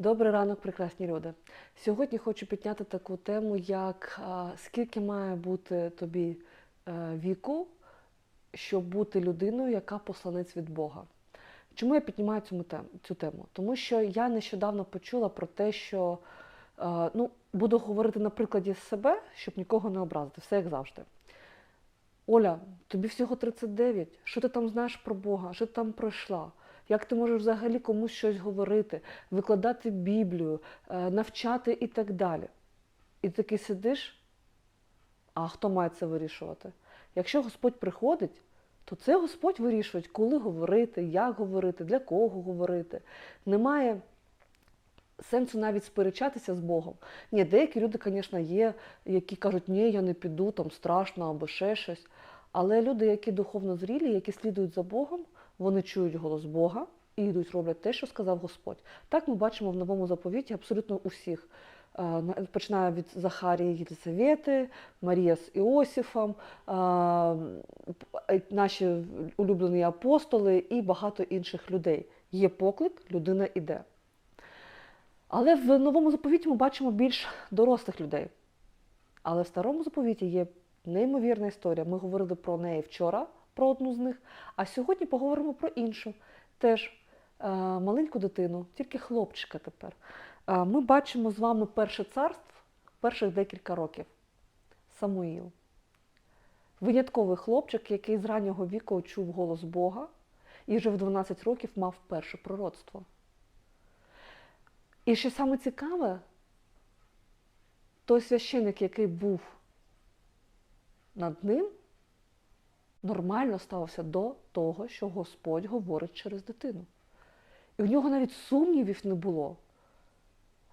Добрий ранок, прекрасні люди. Сьогодні хочу підняти таку тему, як скільки має бути тобі е, віку, щоб бути людиною, яка посланець від Бога. Чому я піднімаю цю тему? Тому що я нещодавно почула про те, що е, ну, буду говорити на прикладі себе, щоб нікого не образити, все як завжди. Оля, тобі всього 39. Що ти там знаєш про Бога? Що ти там пройшла? Як ти можеш взагалі комусь щось говорити, викладати Біблію, е, навчати і так далі? І ти такий сидиш, а хто має це вирішувати? Якщо Господь приходить, то це Господь вирішує, коли говорити, як говорити, для кого говорити. Немає сенсу навіть сперечатися з Богом. Ні, деякі люди, звісно, є, які кажуть, ні, я не піду, там страшно або ще щось. Але люди, які духовно зрілі, які слідують за Богом, вони чують голос Бога і йдуть, роблять те, що сказав Господь. Так ми бачимо в новому заповіті абсолютно усіх. Е, Починає від Захарії Єлисавети, Марія з Іосифом, е, наші улюблені апостоли і багато інших людей. Є поклик, людина іде. Але в новому заповіті ми бачимо більш дорослих людей. Але в старому заповіті є неймовірна історія. Ми говорили про неї вчора, про одну з них, а сьогодні поговоримо про іншу. Теж е, маленьку дитину, тільки хлопчика тепер. Е, ми бачимо з вами перше царство перших декілька років. Самуїл. Винятковий хлопчик, який з раннього віку чув голос Бога і вже в 12 років мав перше пророцтво. І що саме цікаве, той священик, який був над ним, нормально ставився до того, що Господь говорить через дитину. І в нього навіть сумнівів не було.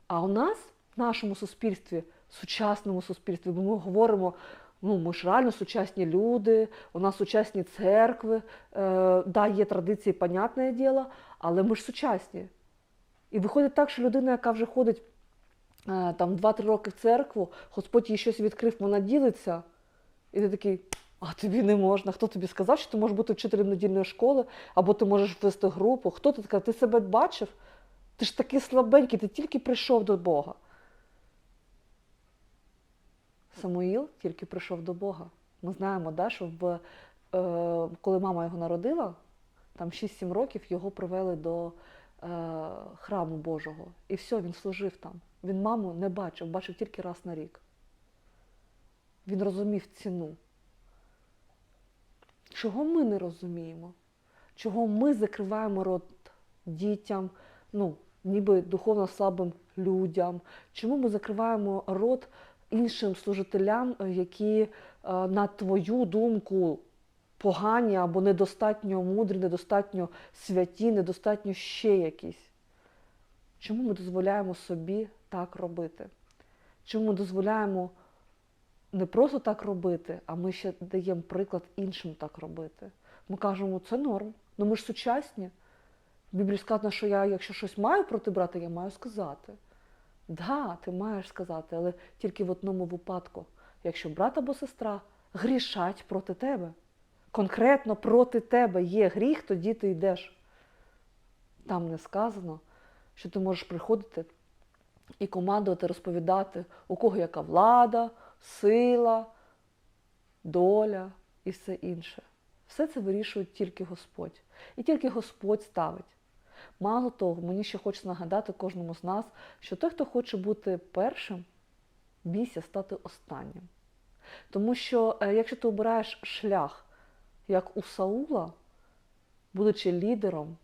А у нас, в нашому суспільстві, сучасному суспільстві, бо ми говоримо, ну ми ж реально сучасні люди, у нас сучасні церкви, е, да, є традиції, понятне діло, але ми ж сучасні. І виходить так, що людина, яка вже ходить е, там 2-3 роки в церкву, Господь їй щось відкрив, вона ділиться, і ти такий, а тобі не можна. Хто тобі сказав, що ти можеш бути вчителем недільної школи, або ти можеш вести групу? Хто ти така? Ти себе бачив? Ти ж такий слабенький, ти тільки прийшов до Бога. Самуїл тільки прийшов до Бога. Ми знаємо, да, що в, е, коли мама його народила, там 6-7 років його привели до е, храму Божого. І все, він служив там. Він маму не бачив, бачив тільки раз на рік. Він розумів ціну. Чого ми не розуміємо? Чого ми закриваємо рот дітям, ну, ніби духовно слабим людям? Чому ми закриваємо рот іншим служителям, е, які, е, на твою думку, погані або недостатньо мудрі, недостатньо святі, недостатньо ще якісь? Чому ми дозволяємо собі так робити? Чому ми дозволяємо не просто так робити, а ми ще даємо приклад іншим так робити? Ми кажемо, це норм. Ну ми ж сучасні. В Біблії сказано, що я, якщо щось маю проти брата, я маю сказати. Да, ти маєш сказати, але тільки в одному випадку, якщо брат або сестра грішать проти тебе. Конкретно проти тебе є гріх, тоді ти йдеш. Там не сказано, що ти можеш приходити і командувати, розповідати, у кого яка влада, сила, доля і все інше. Все це вирішує тільки Господь. І тільки Господь ставить. Мало того, мені ще хочеться нагадати кожному з нас, що той, хто хоче бути першим, бійся стати останнім. Тому що е, якщо ти обираєш шлях, як у Саула, будучи лідером,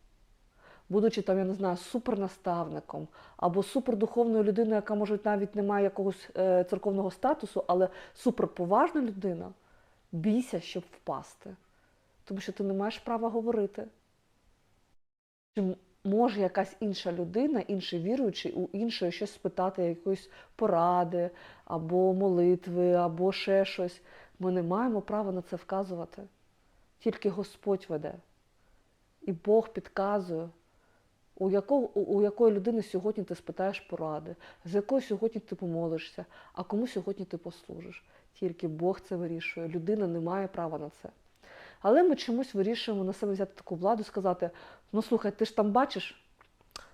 будучи там, я не знаю, супернаставником або супердуховною людиною, яка може навіть не має якогось е, церковного статусу, але суперповажна людина, бійся, щоб впасти. Тому що ти не маєш права говорити. Чи може якась інша людина, інший віруючий, у іншої щось спитати, якоїсь поради, або молитви, або ще щось. Ми не маємо права на це вказувати. Тільки Господь веде. І Бог підказує, у, якого, у, якої людини сьогодні ти спитаєш поради, з якої сьогодні ти помолишся, а кому сьогодні ти послужиш. Тільки Бог це вирішує. Людина не має права на це. Але ми чомусь вирішуємо на себе взяти таку владу, сказати: ну слухай, ти ж там бачиш,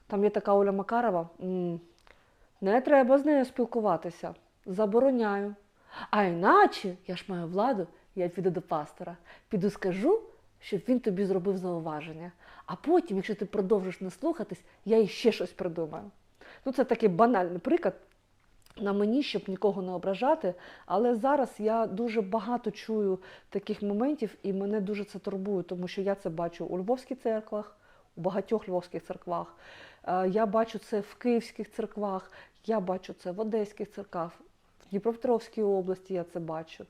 Там є така Оля Макарова. Не треба з нею спілкуватися. Забороняю. А іначе я ж маю владу, я піду до пастора, піду скажу, щоб він тобі зробив зауваження. А потім, якщо ти продовжиш не слухатись, я іще щось придумаю. Ну, це такий банальний приклад на мені, щоб нікого не ображати. Але зараз я дуже багато чую таких моментів, і мене дуже це турбує, тому що я це бачу у львовських церквах, у багатьох львовських церквах. Е, Я бачу це в київських церквах, я бачу це в одеських церквах, в Дніпропетровській області я це бачу.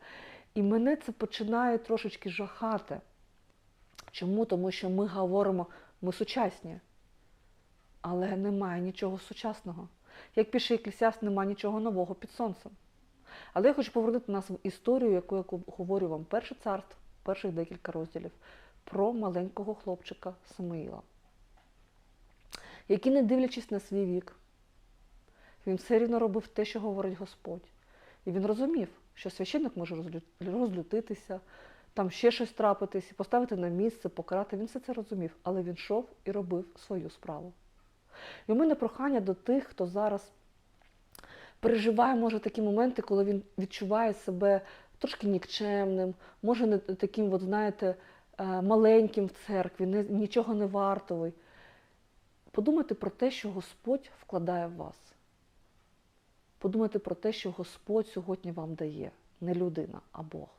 І мене це починає трошечки жахати. Чому? Тому що ми говоримо, ми сучасні, але немає нічого сучасного. Як пише Еклесіаст, немає нічого нового під сонцем. Але я хочу повернути нас в історію, яку я говорю вам перше царство, перших декілька розділів, про маленького хлопчика Самуїла, який, не дивлячись на свій вік, він все рівно робив те, що говорить Господь. І він розумів, що священник може розлютитися, там ще щось трапитись, поставити на місце, покарати. Він все це розумів, але він йшов і робив свою справу. І у мене прохання до тих, хто зараз переживає, може, такі моменти, коли він відчуває себе трошки нікчемним, може не таким, от, знаєте, е, маленьким в церкві, не, нічого не вартовий. Подумайте про те, що Господь вкладає в вас. Подумайте про те, що Господь сьогодні вам дає, не людина, а Бог.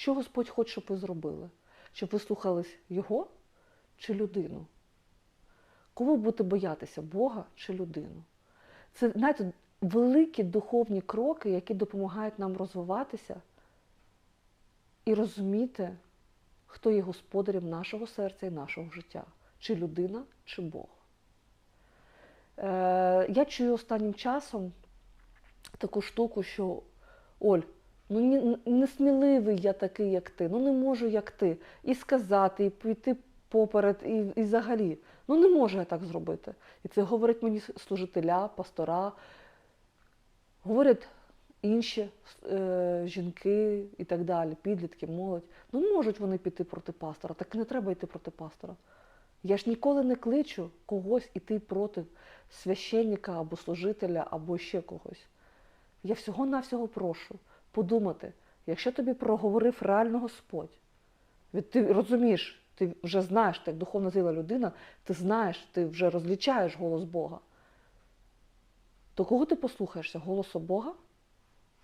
Що Господь хоче, щоб ви зробили? Щоб ви слухались Його чи людину? Кого будете боятися, Бога чи людину? Це, знаєте, великі духовні кроки, які допомагають нам розвиватися і розуміти, хто є господарем нашого серця і нашого життя, чи людина, чи Бог. Е, я чую останнім часом таку штуку, що Оль, ну не сміливий я такий, як ти, ну не можу, як ти, і сказати, і піти поперед, і, і взагалі. Ну не можу я так зробити. І це говорять мені служителя, пастора, говорять інші е, жінки і так далі, підлітки, молодь. Ну можуть вони піти проти пастора, так не треба йти проти пастора. Я ж ніколи не кличу когось іти проти священника або служителя, або ще когось. Я всього-навсього прошу подумати, якщо тобі проговорив реально Господь, ти розумієш, ти вже знаєш, ти як духовно зріла людина, ти знаєш, ти вже розлічаєш голос Бога. То кого ти послухаєшся? Голосу Бога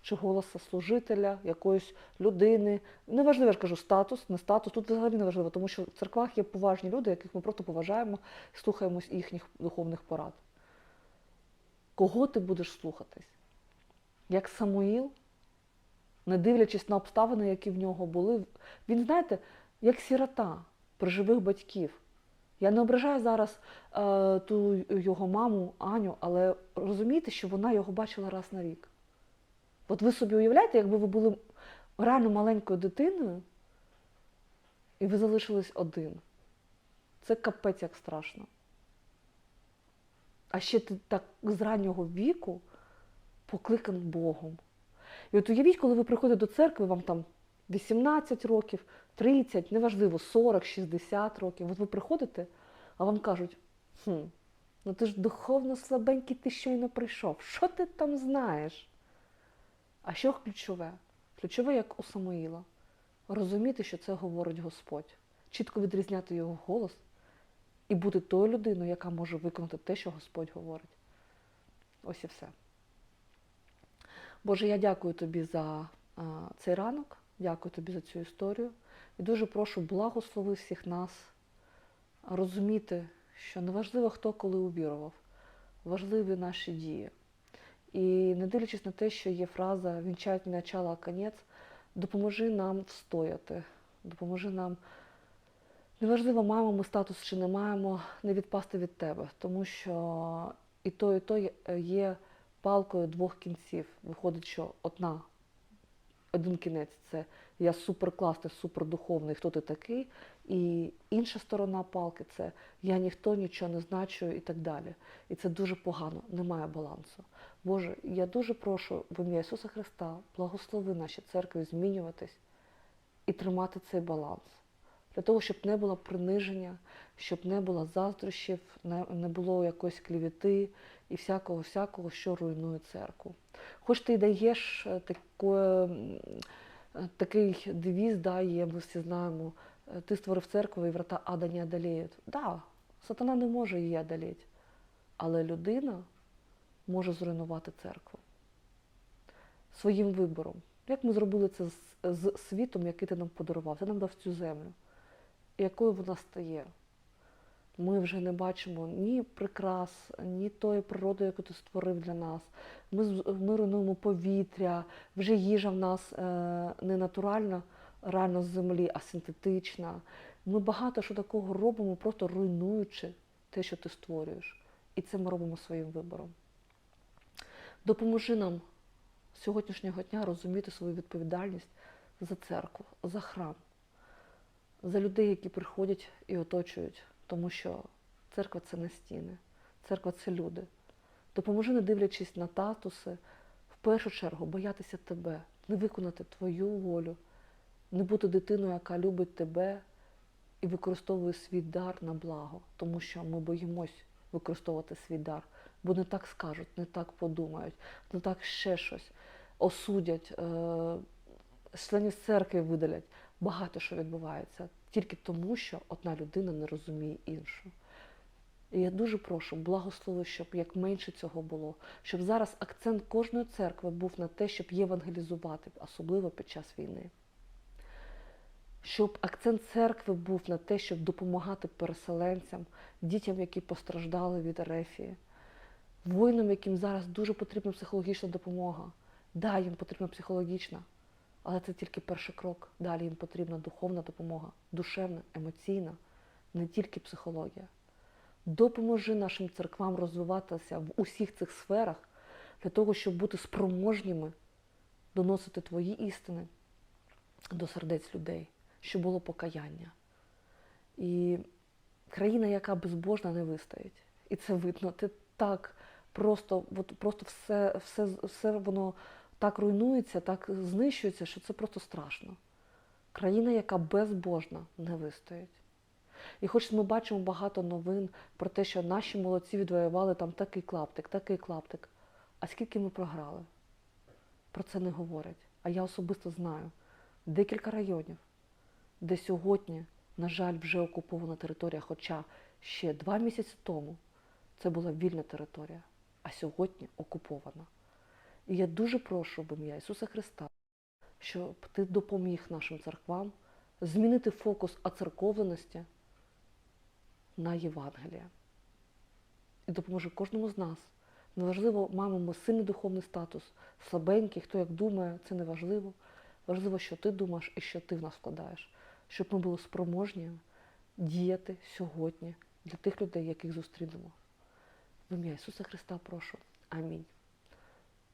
чи голосу служителя, якоїсь людини? Неважливо, я ж кажу, статус, не статус, тут взагалі не важливо, тому що в церквах є поважні люди, яких ми просто поважаємо слухаємось їхніх духовних порад. Кого ти будеш слухатись? Як Самуїл, не дивлячись на обставини, які в нього були, він, знаєте, як сірота при живих батьків. Я не ображаю зараз е, ту його маму Аню, але розумієте, що вона його бачила раз на рік. От ви собі уявляєте, якби ви були реально маленькою дитиною, і ви залишились один. Це капець як страшно. А ще ти так з раннього віку покликаний Богом. І от уявіть, коли ви приходите до церкви, вам там 18 років, 30, неважливо, 40, 60 років. От ви приходите, а вам кажуть, хм, ну ти ж духовно слабенький, ти щойно прийшов. Що ти там знаєш? А що ключове? Ключове, як у Самуїла. Розуміти, що це говорить Господь, чітко відрізняти його голос і бути тою людиною, яка може виконати те, що Господь говорить. Ось і все. Боже, я дякую тобі за цей ранок, дякую тобі за цю історію. І дуже прошу благослови всіх нас розуміти, що неважливо, хто коли увірував, важливі наші дії. І не дивлячись на те, що є фраза «вінчать не начало, а конець, допоможи нам встояти, допоможи нам, неважливо, маємо ми статус чи не маємо, не відпасти від тебе, тому що і то, і то є- палкою двох кінців. Виходить, що одна, один кінець це я суперкласний, супердуховний, хто ти такий, і інша сторона палки це я ніхто, нічого не значу і так далі. І це дуже погано, немає балансу. Боже, я дуже прошу в ім'я Ісуса Христа, благослови наші церкви змінюватись і тримати цей баланс. Для того, щоб не було приниження, щоб не було заздрощів, не, було якоїсь клівіти і всякого, всякого, що руйнує церкву. Хоч ти даєш е, таке, е, такий девіз, да, ми всі знаємо, е, ти створив церкву і врата ада не одоліють. Да, сатана не може її одоліти, але людина може зруйнувати церкву своїм вибором. Як ми зробили це з світом, який ти нам подарував? Ти нам дав цю землю. Якою вона стає? Ми вже не бачимо ні прикрас, ні тої природи, яку ти створив для нас. Ми, ми руйнуємо повітря, вже їжа в нас е, не натуральна, реально з землі, а синтетична. Ми багато що такого робимо, просто руйнуючи те, що ти створюєш. І це ми робимо своїм вибором. Допоможи нам сьогоднішнього дня розуміти свою відповідальність за церкву, за храм, за людей, які приходять і оточують, тому що церква це не стіни, церква це люди. Допоможи, не дивлячись на татуси, в першу чергу боятися тебе, не виконати твою волю, не бути дитиною, яка любить тебе і використовує свій дар на благо, тому що ми боїмось використовувати свій дар, бо не так скажуть, не так подумають, не так ще щось осудять, е, членів церкви видалять. Багато що відбувається тільки тому, що одна людина не розуміє іншу. І я дуже прошу, благослови, щоб як менше цього було, щоб зараз акцент кожної церкви був на те, щоб євангелізувати, особливо під час війни. Щоб акцент церкви був на те, щоб допомагати переселенцям, дітям, які постраждали від ерефії, воїнам, яким зараз дуже потрібна психологічна допомога. Да, їм потрібна психологічна, але це тільки перший крок. Далі їм потрібна духовна допомога, душевна, емоційна, не тільки психологія. Допоможи нашим церквам розвиватися в усіх цих сферах для того, щоб бути спроможніми доносити твої істини до сердець людей, щоб було покаяння. І країна, яка безбожна, не вистоїть. І це видно. Ти так просто, от просто все, все, все воно так руйнується, так знищується, що це просто страшно. Країна, яка безбожна, не вистоїть. І хоч ми бачимо багато новин про те, що наші молодці відвоювали там такий клаптик, такий клаптик. А скільки ми програли? Про це не говорять. А я особисто знаю декілька районів, де сьогодні, на жаль, вже окупована територія, хоча ще два місяці тому це була вільна територія, а сьогодні окупована. І я дуже прошу в ім'я Ісуса Христа, щоб ти допоміг нашим церквам змінити фокус оцерковленості на Євангелія. І допоможе кожному з нас. Неважливо, маємо сильний духовний статус, слабенький, хто як думає, це не важливо. Важливо, що ти думаєш і що ти в нас вкладаєш, щоб ми були спроможні діяти сьогодні для тих людей, яких зустрінемо. В ім'я Ісуса Христа прошу. Амінь.